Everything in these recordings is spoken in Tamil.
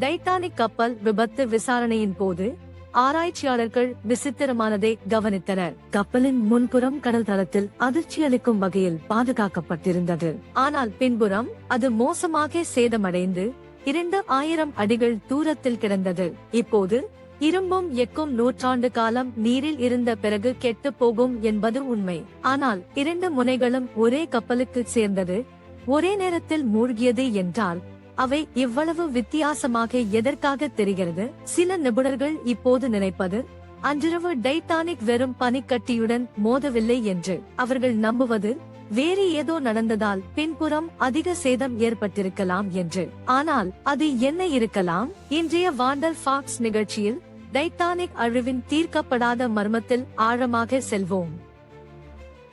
டைட்டானிக் கப்பல் விபத்து விசாரணையின் போது ஆராய்ச்சியாளர்கள் விசித்திரமானதை கவனித்தனர். கப்பலின் முன்புறம் கடல் தளத்தில் அதிர்ச்சி அளிக்கும் வகையில் பாதுகாக்கப்பட்டிருந்தது. ஆனால் பின்புறம் அது மோசமாக சேதமடைந்து இரண்டு ஆயிரம் அடிகள் தூரத்தில் கிடந்தது. இப்போது இரும்பும் எக்கும் நூற்றாண்டு காலம் நீரில் இருந்த பிறகு கெட்டு போகும் என்பது உண்மை. ஆனால் இரண்டு முனைகளும் ஒரே கப்பலுக்கு சேர்ந்தது. ஒரே நேரத்தில் மூழ்கியது என்றால் அவை இவ்வளவு வித்தியாசமாக எதற்காக தெரிகிறது? சில நிபுணர்கள் இப்போது நினைப்பது அன்றிரவு டைட்டானிக் வெறும் பனிக்கட்டியுடன் மோதவில்லை என்று. அவர்கள் நம்புவது வேறு ஏதோ நடந்ததால் பின்புறம் அதிக சேதம் ஏற்பட்டிருக்கலாம் என்று. ஆனால் அது என்ன இருக்கலாம்? இன்றைய வாண்டர் ஃபாக்ஸ் நிகழ்ச்சியில் டைட்டானிக் அழிவின் தீர்க்கப்படாத மர்மத்தில் ஆழமாக செல்வோம்.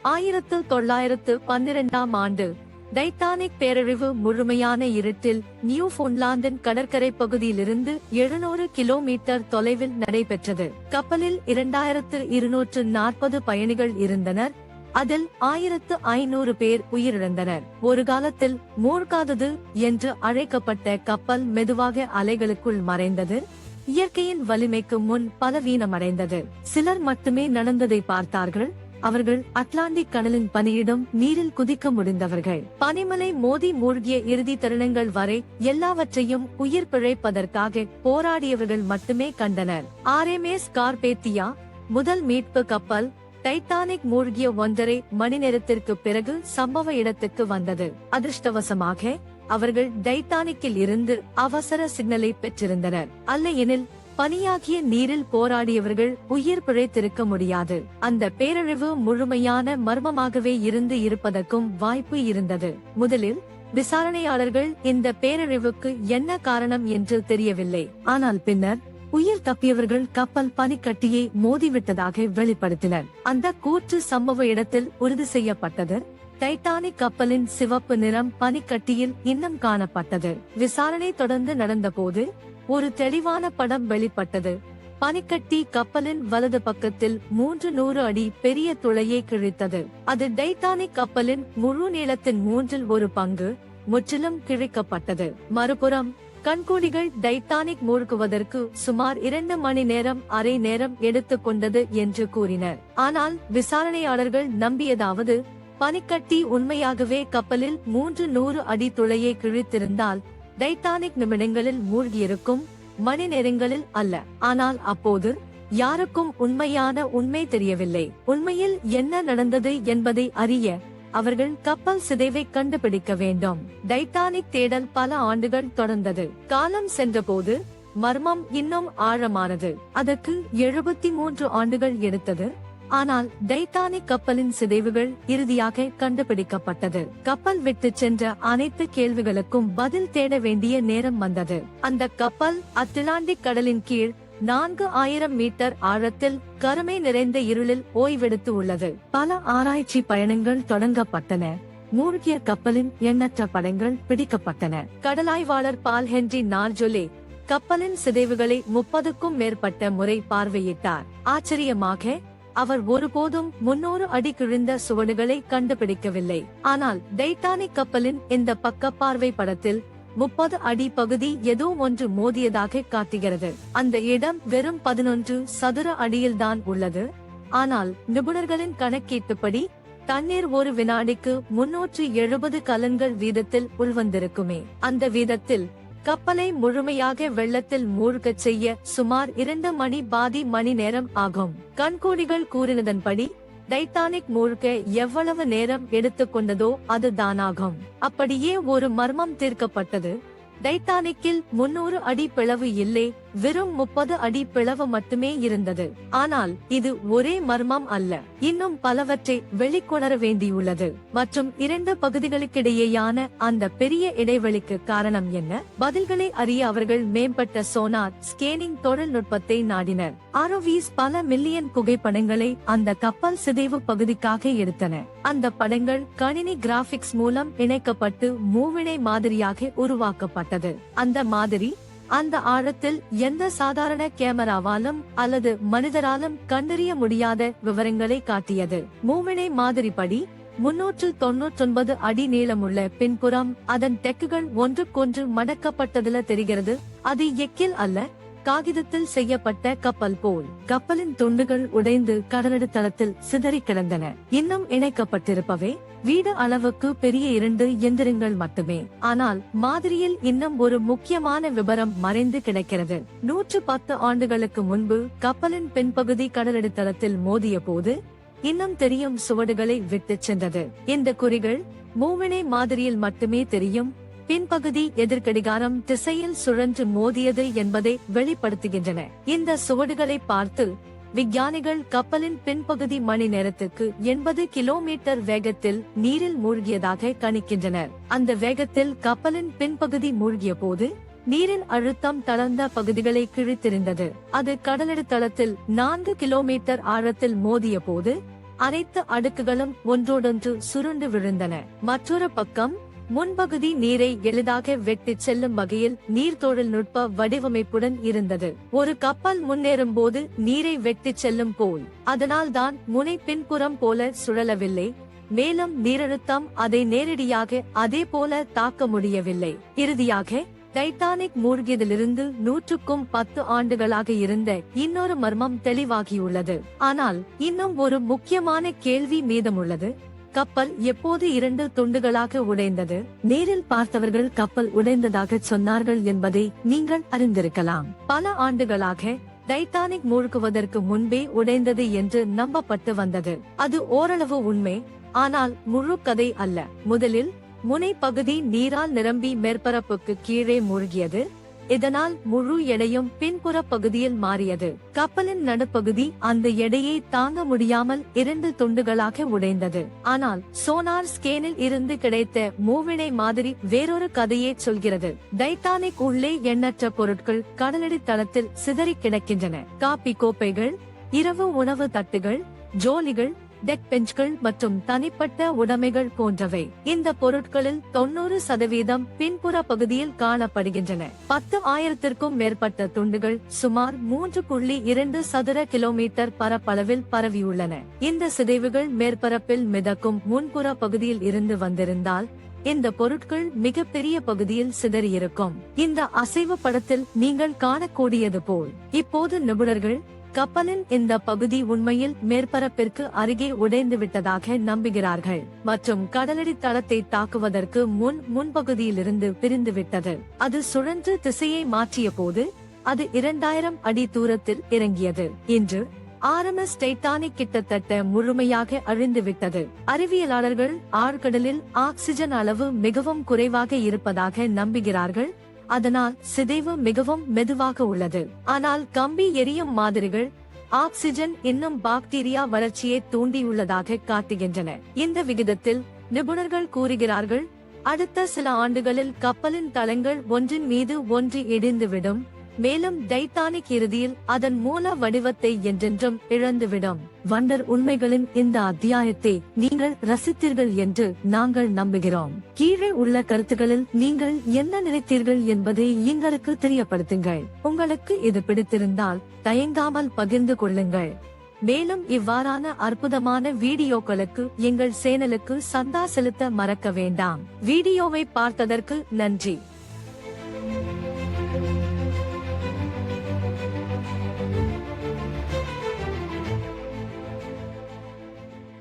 ஆயிரத்து தொள்ளாயிரத்து பன்னிரெண்டாம் ஆண்டு டைட்டானிக் பேரழிவு முழுமையான இருட்டில் நியூ போன்லாந்தின் கடற்கரை பகுதியிலிருந்து எழுநூறு கிலோமீட்டர் தொலைவில் நடைபெற்றது. கப்பலில் இரண்டாயிரத்து இருநூற்று நாற்பது பயணிகள் இருந்தனர். அதில் ஆயிரத்து ஐநூறு பேர் உயிரிழந்தனர். ஒரு காலத்தில் மூழ்காதது என்று அழைக்கப்பட்ட கப்பல் மெதுவாக அலைகளுக்குள் மறைந்தது. இயற்கையின் வலிமைக்கு முன் பலவீனமடைந்தது. சிலர் மட்டுமே நடந்ததை பார்த்தார்கள். அவர்கள் அட்லாண்டிக் கடலின் பனியிடம் நீரில் குதிக்க முடிந்தவர்கள். பனிமலை மோதி மூழ்கிய இறுதி தருணங்கள் வரை எல்லாவற்றையும் உயிர் பிழைப்பதற்காக போராடியவர்கள் மட்டுமே கண்டனர். ஆர்எம்எஸ் கார்பேத்தியா முதல் மீட்பு கப்பல் டைட்டானிக் மூழ்கிய ஒன்றரை மணி நேரத்திற்கு பிறகு சம்பவ இடத்துக்கு வந்தது. அதிர்ஷ்டவசமாக அவர்கள் டைட்டானிக்கில் இருந்து அவசர சிக்னலை பெற்றிருந்தனர். அல்லையெனில் பனியாகிய நீரில் போராடியவர்கள் உயிர் பிழைத்திருக்க முடியாது. அந்த பேரழிவு முழுமையான மர்மமாகவே இருந்து இருப்பதற்கும் வாய்ப்பு இருந்தது. முதலில் விசாரணையாளர்கள் இந்த பேரழிவுக்கு என்ன காரணம் என்று தெரியவில்லை. ஆனால் பின்னர் உயிர் தப்பியவர்கள் கப்பல் பனிக்கட்டியை மோதிவிட்டதாக வெளிப்படுத்தினர். அந்த கூற்று சம்பவ இடத்தில் உறுதி செய்யப்பட்டது. டைட்டானிக் கப்பலின் சிவப்பு நிறம் பனிக்கட்டியில் இன்னும் காணப்பட்டது. விசாரணை தொடர்ந்து நடந்தபோது ஒரு தெளிவான படம் வெளிப்பட்டது. பனிக்கட்டி கப்பலின் வலது பக்கத்தில் மூன்று நூறு அடி பெரிய துளையை கிழித்தது. அது டைட்டானிக் கப்பலின் முழு நீளத்தின் மூன்றில் ஒரு பங்கு முற்றிலும் கிழிக்கப்பட்டது. மறுபுறம் கண்கூடிகள் டைட்டானிக் மூழ்குவதற்கு சுமார் இரண்டு மணி நேரம் அரை நேரம் எடுத்துக்கொண்டது என்று கூறினர். ஆனால் விசாரணையாளர்கள் நம்பியதாவது பனிக்கட்டி உண்மையாகவே கப்பலில் மூன்று நூறு அடி துளையை கிழித்திருந்தால் டைட்டானிக் நிமிடங்களில் மூழ்கியிருக்கும் மணி நேரங்களில் அல்ல. ஆனால் அப்போது யாருக்கும் உண்மையான உண்மை தெரியவில்லை. உண்மையில் என்ன நடந்தது என்பதை அறிய அவர்கள் கப்பல் சிதைவை கண்டுபிடிக்க வேண்டும். டைட்டானிக் தேடல் பல ஆண்டுகள் தொடர்ந்தது. காலம் சென்றபோது மர்மம் இன்னும் ஆழமானது. அதற்கு எழுபத்தி மூன்று ஆண்டுகள் எடுத்தது. ஆனால் டைட்டானிக் கப்பலின் சிதைவுகள் இறுதியாக கண்டுபிடிக்கப்பட்டது. கப்பல் விட்டு சென்ற அனைத்து கேள்விகளுக்கும் பதில் தேட வேண்டிய நேரம் வந்தது. அந்த கப்பல் அட்லாண்டிக் கடலின் கீழ் நான்கு ஆயிரம் மீட்டர் ஆழத்தில் கருமை நிறைந்த இருளில் ஓய்வெடுத்து உள்ளது. பல ஆராய்ச்சி பயணங்கள் தொடங்கப்பட்டன. மூழ்கிய கப்பலின் எண்ணற்ற படங்கள் பிடிக்கப்பட்டன. கடலாய்வாளர் பால் ஹென்றி நார்ஜொலே கப்பலின் சிதைவுகளை முப்பதுக்கும் மேற்பட்ட முறை பார்வையிட்டார். ஆச்சரியமாக அவர் ஒருபோதும் முன்னூறு அடி கிழிந்த சுவடுகளை கண்டுபிடிக்கவில்லை. ஆனால் டைட்டானிக் கப்பலின் இந்த பக்க பார்வை படத்தில் முப்பது அடி பகுதி ஏதோ ஒன்று மோதியதாக காட்டுகிறது. அந்த இடம் வெறும் பதினொன்று சதுர அடியில்தான் உள்ளது. ஆனால் நிபுணர்களின் கணக்கீட்டுப்படி தண்ணீர் ஒரு வினாடிக்கு முன்னூற்று எழுபது கலன்கள் வீதத்தில் உள்வந்திருக்குமே. அந்த வீதத்தில் கப்பலை முழுமையாக வெள்ளத்தில் மூழ்கச் செய்ய சுமார் இரண்டு மணி பாதி மணி நேரம் ஆகும். கண்கூடிகள் கூறினதன்படி டைட்டானிக் மூழ்க எவ்வளவு நேரம் எடுத்துக்கொண்டதோ அது தானாகும். அப்படியே ஒரு மர்மம் தீர்க்கப்பட்டது. டைட்டானிக்கில் முன்னூறு அடி பிளவு இல்லை வெறும் முப்பது அடி பிளவு மட்டுமே இருந்தது. ஆனால் இது ஒரே மர்மம் அல்ல. இன்னும் பலவற்றை வெளிக்கொணர வேண்டியுள்ளது. மற்றும் இரண்டு பகுதிகளுக்கிடையேயான அந்த பெரிய இடைவெளிக்கு காரணம் என்ன? பதில்களை அறிய அவர்கள் மேம்பட்ட சோனார் ஸ்கேனிங் தொழில்நுட்பத்தை நாடினர். ஆரோவிஸ் பல மில்லியன் புகைப்படங்களை அந்த கப்பல் சிதைவு பகுதிக்காக எடுத்தன. அந்த படங்கள் கணினி கிராபிக்ஸ் மூலம் இணைக்கப்பட்டு மூவினை மாதிரியாக உருவாக்கப்பட்டது. அந்த மாதிரி அந்த ஆழத்தில் எந்த சாதாரண கேமராவாலும் அல்லது மனிதராலும் கண்டறிய முடியாத விவரங்களை காட்டியது. மூவினை மாதிரிப்படி முன்னூற்று தொன்னூற்றொன்பது அடி நீளமுள்ள பின்புறம் அதன் டெக்குகள் ஒன்றுக்கொன்று மடக்கப்பட்டதுல தெரிகிறது. அது எக்கில் அல்ல காகிதத்தில் செய்யப்பட்ட கப்பல் போல். கப்பலின் துண்டுகள் உடைந்து கடலடி தளத்தில் சிதறி கிடந்தன இன்னும் இணைக்கப்பட்டிருப்பவை வீடு அளவுக்கு பெரிய இரண்டு எந்திரங்கள் மட்டுமே. ஆனால் மாதிரியில் இன்னும் ஒரு முக்கியமான விபரம் மறைந்து கிடக்கிறது. நூற்று பத்து ஆண்டுகளுக்கு முன்பு கப்பலின் பின்பகுதி கடலடித்தளத்தில் மோதிய போது இன்னும் தெரியும் சுவடுகளை விட்டுச் சென்றது. இந்த குறிகள் மூவினை மாதிரியில் மட்டுமே தெரியும் பின்பகுதி எதிர்கடிகாரம் திசையில் சுழன்று மோதியது என்பதை வெளிப்படுத்துகின்றன. இந்த சுவடுகளை பார்த்து விஞ்ஞானிகள் கப்பலின் பின்பகுதி மணி நேரத்துக்கு எண்பது கிலோமீட்டர் வேகத்தில் நீரில் மூழ்கியதாக கணிக்கின்றனர். அந்த வேகத்தில் கப்பலின் பின்பகுதி மூழ்கிய போது நீரின் அழுத்தம் தளர்ந்த பகுதிகளை கிழித்திருந்தது. அது கடலடுத்தளத்தில் நான்கு கிலோமீட்டர் ஆழத்தில் மோதிய போது அனைத்து அடுக்குகளும் ஒன்றோடொன்று சுருண்டு விழுந்தன. மற்றொரு பக்கம் முன்பகுதி நீரை எளிதாக வெட்டிச் செல்லும் வகையில் நீர் தொழில்நுட்ப வடிவமைப்புடன் இருந்தது. ஒரு கப்பல் முன்னேறும் போது நீரை வெட்டிச் செல்லும் போல் அதனால்தான் முனை பின்புறம் போல சுழலவில்லை. மேலும் நீரழுத்தம் அதை நேரடியாக அதே போல தாக்க முடியவில்லை. இறுதியாக டைட்டானிக் மூழ்கியதிலிருந்து நூற்றுக்கும் பத்து ஆண்டுகளாக இருந்த இன்னொரு மர்மம் தெளிவாகியுள்ளது. ஆனால் இன்னும் ஒரு முக்கியமான கேள்வி மீதமுள்ளது. கப்பல் எப்போது இரண்டு துண்டுகளாக உடைந்தது? நேரில் பார்த்தவர்கள் கப்பல் உடைந்ததாக சொன்னார்கள் என்பதை நீங்கள் அறிந்திருக்கலாம். பல ஆண்டுகளாக டைட்டானிக் மூழ்குவதற்கு முன்பே உடைந்தது என்று நம்பப்பட்டு வந்தது. அது ஓரளவு உண்மை ஆனால் முழு கதை அல்ல. முதலில் முனை பகுதி நீரால் நிரம்பி மேற்பரப்புக்கு கீழே மூழ்கியது இதனால் முழு எடையும் பின்புற பகுதியில் மாறியது. கப்பலின் நடுப்பகுதி அந்த எடையை தாங்க முடியாமல் இரண்டு துண்டுகளாக உடைந்தது. ஆனால் சோனார் ஸ்கேனில் இருந்து கிடைத்த மூவினை மாதிரி வேறொரு கதையே சொல்கிறது. டைட்டானிக் உள்ளே எண்ணற்ற பொருட்கள் கடலடி தளத்தில் சிதறி கிடக்கின்றன. காப்பி கோப்பைகள் இரவு உணவு தட்டுகள் ஜோலிகள் டெக் பெஞ்ச்கள் மற்றும் தனிப்பட்ட உடைமைகள் போன்றவை. இந்த பொருட்களில் தொண்ணூறு சதவீதம் பின்புற பகுதியில் காணப்படுகின்றன. பத்து ஆயிரத்திற்கும் மேற்பட்ட துண்டுகள் சுமார் மூன்று புள்ளி இரண்டு சதுர கிலோமீட்டர் பரப்பளவில் பரவியுள்ளன. இந்த சிதைவுகள் மேற்பரப்பில் மிதக்கும் முன்புற பகுதியில் இருந்து வந்திருந்தால் இந்த பொருட்கள் மிகப்பெரிய பகுதியில் சிதறியிருக்கும். இந்த அசைவு படத்தில் நீங்கள் காணக்கூடியது போல் இப்போது நிபுணர்கள் கப்பலின் இந்த பகுதி உண்மையில் மேற்பரப்பிற்கு அருகே உடைந்து விட்டதாக நம்புகிறார்கள். மற்றும் கடலடி தளத்தை தாக்குவதற்கு முன் முன்பகுதியிலிருந்து பிரிந்து விட்டது அது சுழன்று திசையை மாற்றிய போது அது இரண்டாயிரம் அடி தூரத்தில் இறங்கியது. இன்று ஆர்எம்எஸ் டைட்டானிக் கிட்டத்தட்ட முழுமையாக அழிந்து விட்டது அறிவியலாளர்கள் ஆழ்கடலில் ஆக்சிஜன் அளவு மிகவும் குறைவாக இருப்பதாக நம்புகிறார்கள். அதனால் சிதைவு மிகவும் மெதுவாக உள்ளது. ஆனால் கம்பி எரியும் மாதிரிகள் ஆக்சிஜன் இன்னும் பாக்டீரியா வளர்ச்சியை தூண்டியுள்ளதாக காட்டுகின்றன. இந்த விகிதத்தில் நிபுணர்கள் கூறுகிறார்கள் அடுத்த சில ஆண்டுகளில் கப்பலின் தளங்கள் ஒன்றின் மீது ஒன்று இடிந்துவிடும் மேலும் டைட்டானிக் இறுதியில் அதன் மூல வடிவத்தை என்றென்றும் இழந்துவிடும். வண்டர் உண்மைகளின் இந்த அத்தியாயத்தை நீங்கள் ரசித்தீர்கள் என்று நாங்கள் நம்புகிறோம். கீழே உள்ள கருத்துக்களில் நீங்கள் என்ன நினைத்தீர்கள் என்பதை எங்களுக்கு தெரியப்படுத்துங்கள். உங்களுக்கு இது பிடித்திருந்தால் தயங்காமல் பகிர்ந்து கொள்ளுங்கள். மேலும் இவ்வாறான அற்புதமான வீடியோக்களுக்கு எங்கள் சேனலுக்கு சந்தா செலுத்த மறக்க வேண்டாம். வீடியோவை பார்த்ததற்கு நன்றி.